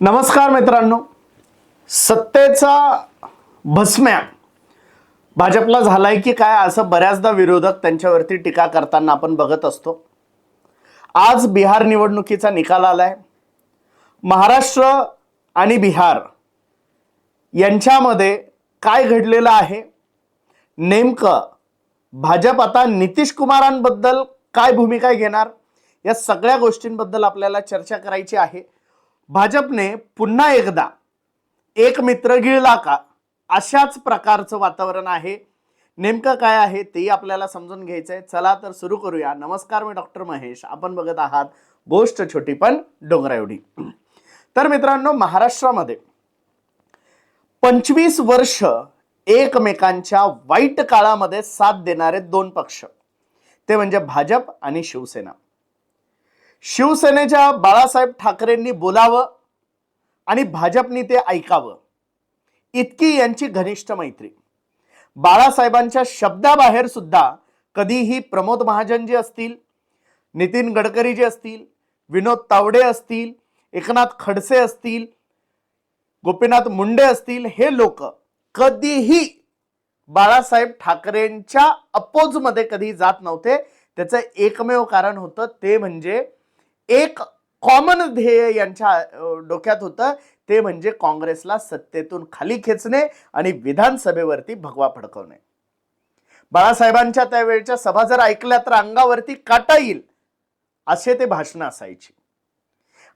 नमस्कार मित्रांनो. सत्तेचा भस्म्या. भाजपला झालाय की काय असं बऱ्याचदा विरोधक त्यांच्यावरती टीका करताना आपण बघत असतो. आज बिहार निवडणुकीचा निकाल आलाय. महाराष्ट्र आणि बिहार यांच्यामध्ये काय घडलेलं आहे? नेमकं भाजप आता नितीश कुमारांबद्दल काय भूमिका घेणार? या सगळ्या गोष्टींबद्दल आपल्याला चर्चा करायची आहे. भाजपने पुन्हा एकदा एक मित्र गिळला का? अशाच प्रकारचं वातावरण आहे. नेमकं काय आहे तेही आपल्याला समजून घ्यायचंय. चला तर सुरू करूया. नमस्कार मी डॉक्टर महेश. आपण बघत आहात गोष्ट छोटी पण डोंगरा एवढी. तर मित्रांनो महाराष्ट्रामध्ये पंचवीस वर्ष एकमेकांच्या वाईट काळामध्ये साथ देणारे दोन पक्ष. ते म्हणजे भाजप आणि शिवसेना. शिवसेनेच्या बाळासाहेब ठाकरेंनी बोलावं आणि भाजपनी ते ऐकावं. इतकी यांची घनिष्ठ मैत्री. बाळासाहेबांच्या शब्दाबाहेर सुद्धा कधीही प्रमोद महाजन जे असतील नितीन गडकरी जे असतील विनोद तावडे असतील एकनाथ खडसे असतील गोपीनाथ मुंडे असतील हे लोक कधीही बाळासाहेब ठाकरेंच्या अपोजमध्ये कधी जात नव्हते. त्याचं एकमेव कारण होतं ते म्हणजे एक कॉमन ध्येय यांच्या डोक्यात होतं. ते म्हणजे काँग्रेसला सत्तेतून खाली खेचणे आणि विधानसभेवरती भगवा फडकवणे. बाळासाहेबांच्या त्यावेळच्या सभा जर ऐकल्या तर अंगावरती काटा येईल असे ते भाषण असायची.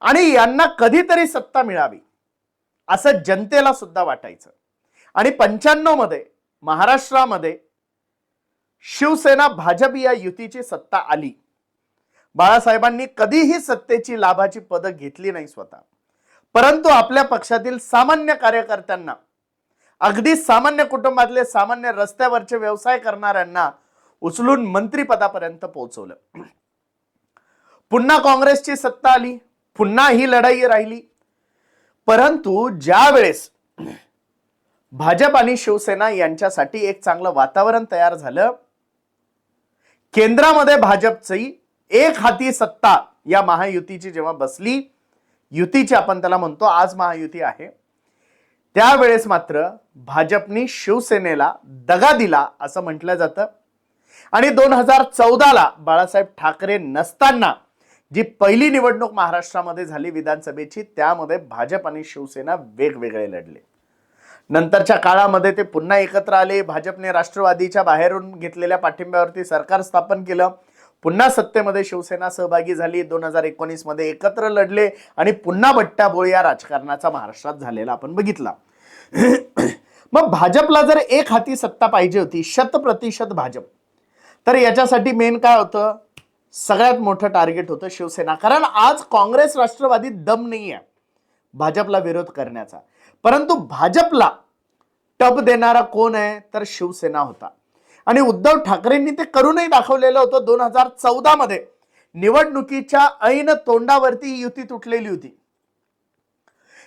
आणि यांना कधीतरी सत्ता मिळावी असं जनतेला सुद्धा वाटायचं. आणि पंच्याण्णवमध्ये महाराष्ट्रामध्ये शिवसेना भाजप या युतीची सत्ता आली. बाळासाहेबांनी कधीही सत्तेची लाभाची पदं घेतली नाही स्वतः. परंतु आपल्या पक्षातील सामान्य कार्यकर्त्यांना अगदी सामान्य कुटुंबातले सामान्य रस्त्यावरचे व्यवसाय करणाऱ्यांना उचलून मंत्रीपदापर्यंत पोहोचवलं. पुन्हा काँग्रेसची सत्ता आली पुन्हा ही लढाई राहिली. परंतु ज्या वेळेस भाजप आणि शिवसेना यांच्यासाठी एक चांगलं वातावरण तयार झालं केंद्रामध्ये भाजपची एक हाती सत्ता या महायुतीची जेव्हा बसली युतीची आपण त्याला म्हणतो आज महायुती आहे. त्यावेळेस मात्र भाजपनी शिवसेनेला दगा दिला असं म्हटलं जातं. आणि दोन हजार चौदाला बाळासाहेब ठाकरे नसताना जी पहिली निवडणूक महाराष्ट्रामध्ये झाली विधानसभेची त्यामध्ये भाजप आणि शिवसेना वेगवेगळे लढले. नंतरच्या काळामध्ये ते पुन्हा एकत्र आले. भाजपने राष्ट्रवादीच्या बाहेरून घेतलेल्या पाठिंब्यावरती सरकार स्थापन केलं. पुन्हा सत्तेमध्ये शिवसेना सहभागी झाली. दोन हजार एकोणीसमध्ये एकत्र लढले आणि पुन्हा बट्टाबोळ या राजकारणाचा महाराष्ट्रात झालेला आपण बघितला. मग भाजपला जर एक हाती सत्ता पाहिजे होती शत प्रतिशत भाजप तर याच्यासाठी मेन काय होतं? सगळ्यात मोठं टार्गेट होतं शिवसेना. कारण आज काँग्रेस राष्ट्रवादी दम नाही आहे भाजपला विरोध करण्याचा. परंतु भाजपला टप देणारा कोण आहे? तर शिवसेना होता. आणि उद्धव ठाकरेंनी ते करूनही दाखवलेलं होतं दोन हजार चौदा मध्ये निवडणुकीच्या ऐन तोंडावरती युती तुटलेली होती.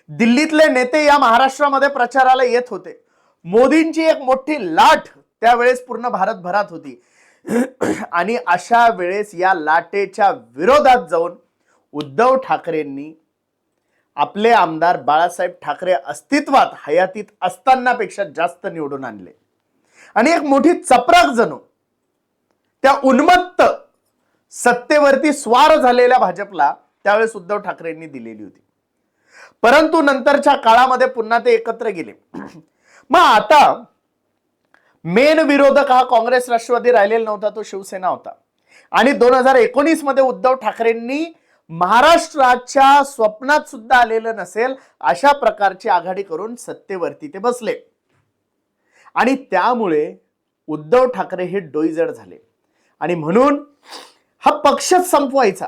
दिल्लीतले नेते या महाराष्ट्रामध्ये प्रचाराला येत होते. मोदींची एक मोठी लाट त्यावेळेस पूर्ण भारतभरात होती. आणि अशा वेळेस या लाटेच्या विरोधात जाऊन उद्धव ठाकरेंनी आपले आमदार बाळासाहेब ठाकरे अस्तित्वात हयातीत असतानापेक्षा जास्त निवडून आणले. आणि एक मोठी चपराक जणू. त्या उन्मत्त सत्तेवरती स्वार झालेल्या भाजपला त्यावेळेस उद्धव ठाकरेंनी दिलेली होती. परंतु नंतरच्या काळामध्ये पुन्हा ते एकत्र गेले. मग आता मेन विरोधक हा काँग्रेस राष्ट्रवादी राहिलेला नव्हता तो शिवसेना होता. आणि दोन हजार एकोणीसमध्ये उद्धव ठाकरेंनी महाराष्ट्राच्या स्वप्नात सुद्धा आलेलं नसेल अशा प्रकारची आघाडी करून सत्तेवरती ते बसले. आणि त्यामुळे उद्धव ठाकरे हे डोईजड झाले. आणि म्हणून हा पक्षच संपवायचा.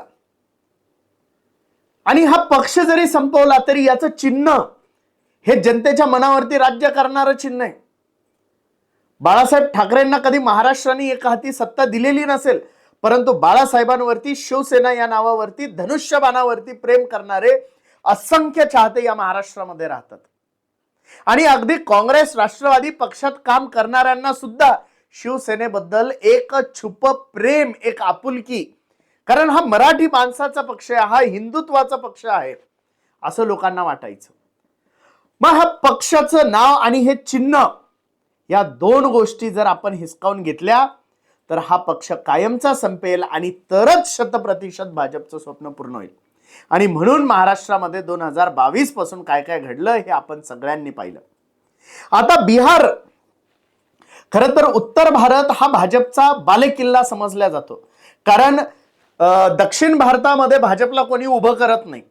आणि हा पक्ष जरी संपवला तरी याचं चिन्ह हे जनतेच्या मनावरती राज्य करणारं चिन्ह आहे. बाळासाहेब ठाकरेंना कधी महाराष्ट्राने एका हाती सत्ता दिलेली नसेल परंतु बाळासाहेबांवरती शिवसेना या नावावरती धनुष्यबाणावरती प्रेम करणारे असंख्य चाहते या महाराष्ट्रामध्ये राहतात. आणि अगदी काँग्रेस राष्ट्रवादी पक्षात काम करणाऱ्यांना सुद्धा शिवसेनेबद्दल एक छुप प्रेम एक आपुलकी. कारण हा मराठी माणसाचा पक्ष आहे हा हिंदुत्वाचा पक्ष आहे असं लोकांना वाटायचं. मग हा पक्षाचं नाव आणि हे चिन्ह या दोन गोष्टी जर आपण हिसकावून घेतल्या तर हा पक्ष कायमचा संपेल आणि तरच शतप्रतिशत भाजपचं स्वप्न पूर्ण होईल. आणि म्हणून महाराष्ट्रामध्ये दोन हजार बावीसपासून काय काय घडलं हे आपण सगळ्यांनी पाहिलं. आता बिहार खरं तर उत्तर भारत हा भाजपचा बालेकिल्ला समजला जातो. कारण दक्षिण भारतामध्ये भाजपला कोणी उभं करत नाही.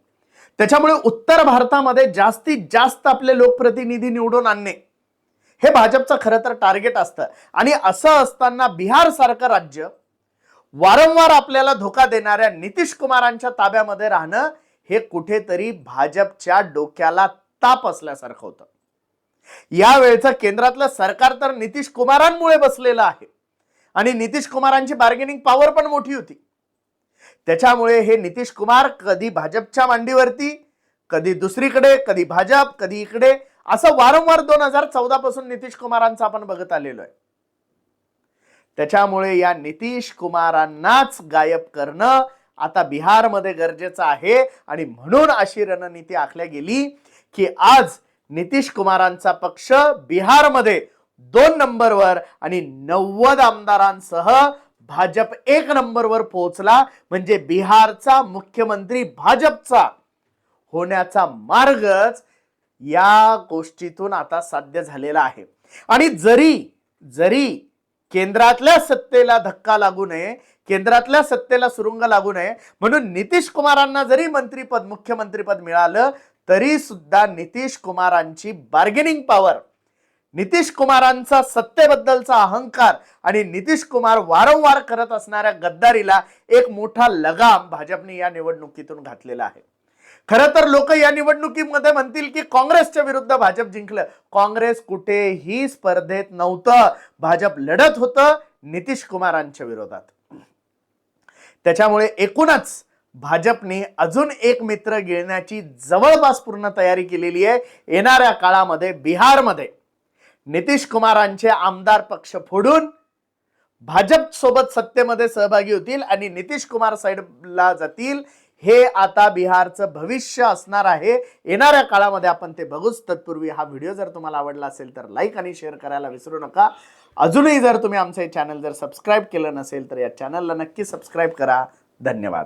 त्याच्यामुळे उत्तर भारतामध्ये जास्तीत जास्त आपले लोकप्रतिनिधी निवडून आणणे हे भाजपचं खरं तर टार्गेट असतं. आणि असं असताना बिहारसारखं राज्य वारंवार आपल्याला धोका देणाऱ्या नितीश कुमारांच्या ताब्यामध्ये राहणं हे कुठेतरी भाजपच्या डोक्याला ताप असल्यासारखं होतं. यावेळचं केंद्रातलं सरकार तर नितीश कुमारांमुळे बसलेलं आहे. आणि नितीश कुमारांची बार्गेनिंग पॉवर पण मोठी होती. त्याच्यामुळे हे नितीश कुमार कधी भाजपच्या मांडीवरती कधी दुसरीकडे कधी भाजप कधी इकडे असं वारंवार दोन हजार चौदा पासून नितीश कुमारांचं आपण बघत आलेलो आहे. त्याच्यामुळे या नितीश कुमारांनाच गायब करणं आता बिहारमध्ये गरजेचं आहे. आणि म्हणून अशी रणनीती आखल्या गेली की आज नितीश कुमारांचा पक्ष बिहारमध्ये दोन नंबरवर आणि नव्वद आमदारांसह भाजप एक नंबरवर पोहोचला. म्हणजे बिहारचा मुख्यमंत्री भाजपचा होण्याचा मार्गच या गोष्टीतून आता साध्य झालेला आहे. आणि जरी जरी केंद्रातल्या सत्तेला धक्का लागू नये केंद्रातल्या सत्तेला सुरुंग लागू नये. म्हणून नितीश कुमारांना जरी मंत्रीपद मुख्यमंत्रीपद मिळालं तरी सुद्धा नितीश कुमारांची बार्गेनिंग पॉवर नितीश कुमारांचा सत्तेबद्दलचा अहंकार आणि नितीश कुमार वारंवार करत असणाऱ्या गद्दारीला एक मोठा लगाम भाजपने या निवडणुकीतून घातलेला आहे. खरं तर लोक या निवडणुकीमध्ये म्हणतील की काँग्रेसच्या विरुद्ध भाजप जिंकलं. काँग्रेस कुठेही स्पर्धेत नव्हतं. भाजप लढत होतं नितीश कुमारांच्या विरोधात. त्याच्यामुळे एकूणच भाजपने अजून एक मित्र गिळण्याची जवळपास पूर्ण तयारी केलेली आहे. येणाऱ्या काळामध्ये बिहारमध्ये नितीश कुमारांचे आमदार पक्ष फोडून भाजप सोबत सत्तेमध्ये सहभागी होतील आणि नितीश कुमार साईडला जातील. हे आता बिहारचं भविष्य असणार आहे. येणाऱ्या काळामध्ये आपण ते बघूच. तत्पूर्वी हा व्हिडिओ जर तुम्हाला आवडला असेल तर लाईक आणि शेअर करायला विसरू नका. अजूनही जर तुम्ही आमचं हे चॅनल जर सबस्क्राईब केलं नसेल तर या चॅनलला नक्की सबस्क्राईब करा. धन्यवाद.